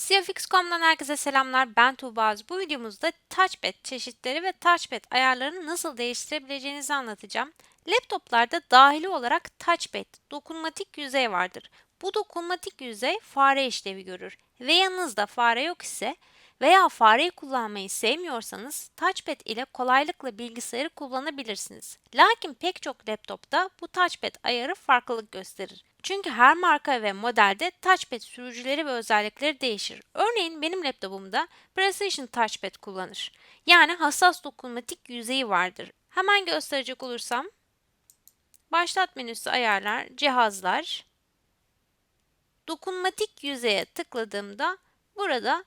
CFX.com'dan herkese selamlar. Ben Tuğba Öz. Bu videomuzda touchpad çeşitleri ve touchpad ayarlarını nasıl değiştirebileceğinizi anlatacağım. Laptoplarda dahili olarak touchpad, dokunmatik yüzey vardır. Bu dokunmatik yüzey fare işlevi görür ve yanınızda fare yok ise veya fareyi kullanmayı sevmiyorsanız touchpad ile kolaylıkla bilgisayarı kullanabilirsiniz. Lakin pek çok laptopta bu touchpad ayarı farklılık gösterir. Çünkü her marka ve modelde touchpad sürücüleri ve özellikleri değişir. Örneğin benim laptopumda Precision Touchpad kullanır. Yani hassas dokunmatik yüzeyi vardır. Hemen gösterecek olursam Başlat menüsü ayarlar, cihazlar. Dokunmatik yüzeye tıkladığımda burada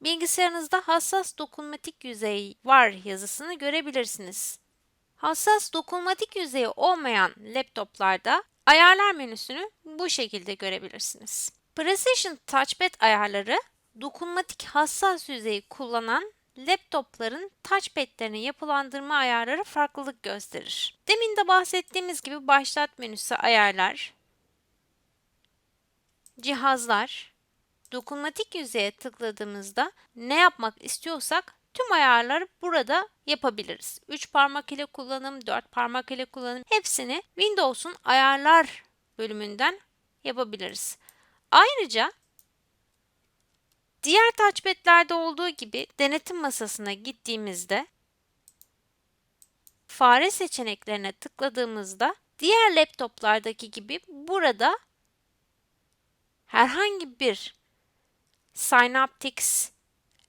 bilgisayarınızda hassas dokunmatik yüzey var yazısını görebilirsiniz. Hassas dokunmatik yüzeyi olmayan laptoplarda ayarlar menüsünü bu şekilde görebilirsiniz. Precision Touchpad ayarları dokunmatik hassas yüzeyi kullanan laptopların touchpad'lerine yapılandırma ayarları farklılık gösterir. Demin de bahsettiğimiz gibi başlat menüsü ayarlar, cihazlar, dokunmatik yüzeye tıkladığımızda ne yapmak istiyorsak tüm ayarları burada yapabiliriz. 3 parmak ile kullanım, 4 parmak ile kullanım hepsini Windows'un ayarlar bölümünden yapabiliriz. Ayrıca diğer touchpad'lerde olduğu gibi denetim masasına gittiğimizde fare seçeneklerine tıkladığımızda diğer laptoplardaki gibi burada herhangi bir Synaptics,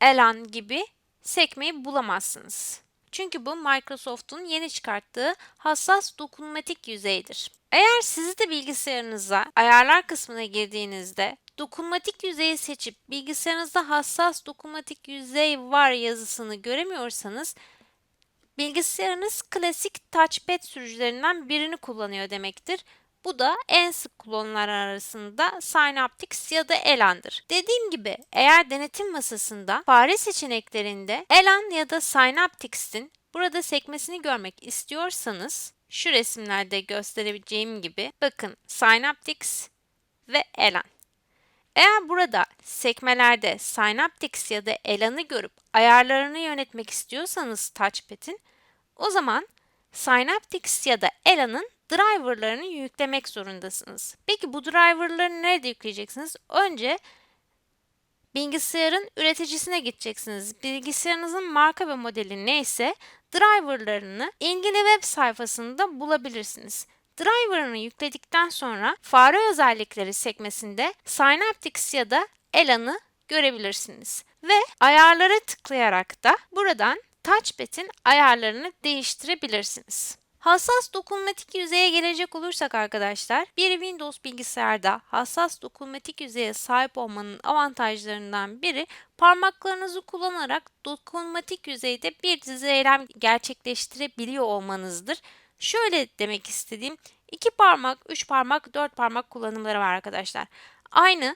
Elan gibi sekmeyi bulamazsınız. Çünkü bu Microsoft'un yeni çıkarttığı hassas dokunmatik yüzeydir. Eğer siz de bilgisayarınıza ayarlar kısmına girdiğinizde dokunmatik yüzeyi seçip bilgisayarınızda hassas dokunmatik yüzey var yazısını göremiyorsanız bilgisayarınız klasik touchpad sürücülerinden birini kullanıyor demektir. Bu da en sık kullanılan arasında Synaptics ya da Elan'dır. Dediğim gibi eğer denetim masasında fare seçeneklerinde Elan ya da Synaptics'in burada sekmesini görmek istiyorsanız şu resimlerde gösterebileceğim gibi bakın Synaptics ve Elan. Eğer burada sekmelerde Synaptics ya da Elan'ı görüp ayarlarını yönetmek istiyorsanız touchpad'in o zaman Synaptics ya da Elan'ın driverlarını yüklemek zorundasınız. Peki bu driverları nerede yükleyeceksiniz? Önce bilgisayarın üreticisine gideceksiniz. Bilgisayarınızın marka ve modeli neyse driverlarını ilgili web sayfasında bulabilirsiniz. Driver'ını yükledikten sonra fare özellikleri sekmesinde Synaptics ya da Elan'ı görebilirsiniz. Ve ayarlara tıklayarak da buradan Touchpad'in ayarlarını değiştirebilirsiniz. Hassas dokunmatik yüzeye gelecek olursak arkadaşlar, bir Windows bilgisayarda hassas dokunmatik yüzeye sahip olmanın avantajlarından biri parmaklarınızı kullanarak dokunmatik yüzeyde bir dizi eylem gerçekleştirebiliyor olmanızdır. Şöyle demek istediğim, iki parmak, üç parmak, dört parmak kullanımları var arkadaşlar. Aynı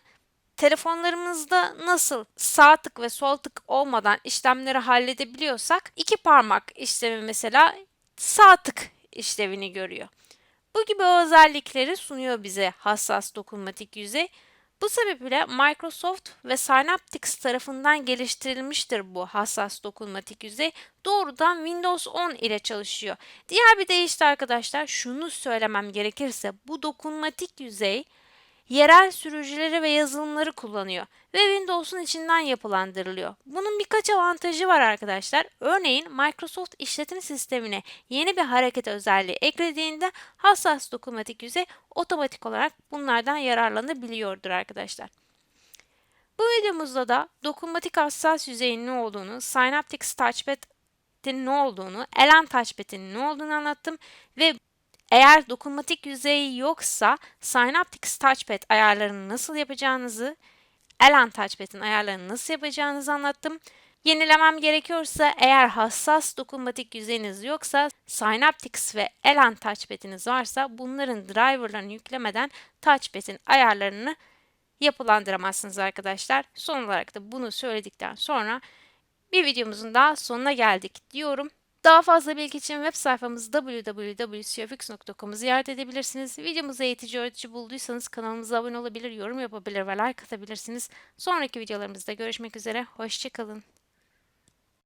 telefonlarımızda nasıl sağ tık ve sol tık olmadan işlemleri halledebiliyorsak iki parmak işlemi mesela sağ tık işlevini görüyor. Bu gibi özellikleri sunuyor bize hassas dokunmatik yüzey. Bu sebeple Microsoft ve Synaptics tarafından geliştirilmiştir bu hassas dokunmatik yüzey. Doğrudan Windows 10 ile çalışıyor. Diğer bir deyişle arkadaşlar şunu söylemem gerekirse bu dokunmatik yüzey yerel sürücüleri ve yazılımları kullanıyor ve Windows'un içinden yapılandırılıyor. Bunun birkaç avantajı var arkadaşlar. Örneğin Microsoft işletim sistemine yeni bir hareket özelliği eklediğinde hassas dokunmatik yüzey otomatik olarak bunlardan yararlanabiliyordur arkadaşlar. Bu videomuzda da dokunmatik hassas yüzeyin ne olduğunu, Synaptics Touchpad'in ne olduğunu, Elan Touchpad'in ne olduğunu anlattım ve eğer dokunmatik yüzey yoksa Synaptics Touchpad ayarlarını nasıl yapacağınızı, Elan Touchpad'in ayarlarını nasıl yapacağınızı anlattım. Yenilemem gerekiyorsa eğer hassas dokunmatik yüzeyiniz yoksa Synaptics ve Elan Touchpad'iniz varsa bunların driverlarını yüklemeden Touchpad'in ayarlarını yapılandıramazsınız arkadaşlar. Son olarak da bunu söyledikten sonra bir videomuzun daha sonuna geldik diyorum. Daha fazla bilgi için web sayfamız www.cofx.com'u ziyaret edebilirsiniz. Videomuzu eğitici öğretici bulduysanız kanalımıza abone olabilir, yorum yapabilir ve like atabilirsiniz. Sonraki videolarımızda görüşmek üzere, hoşçakalın.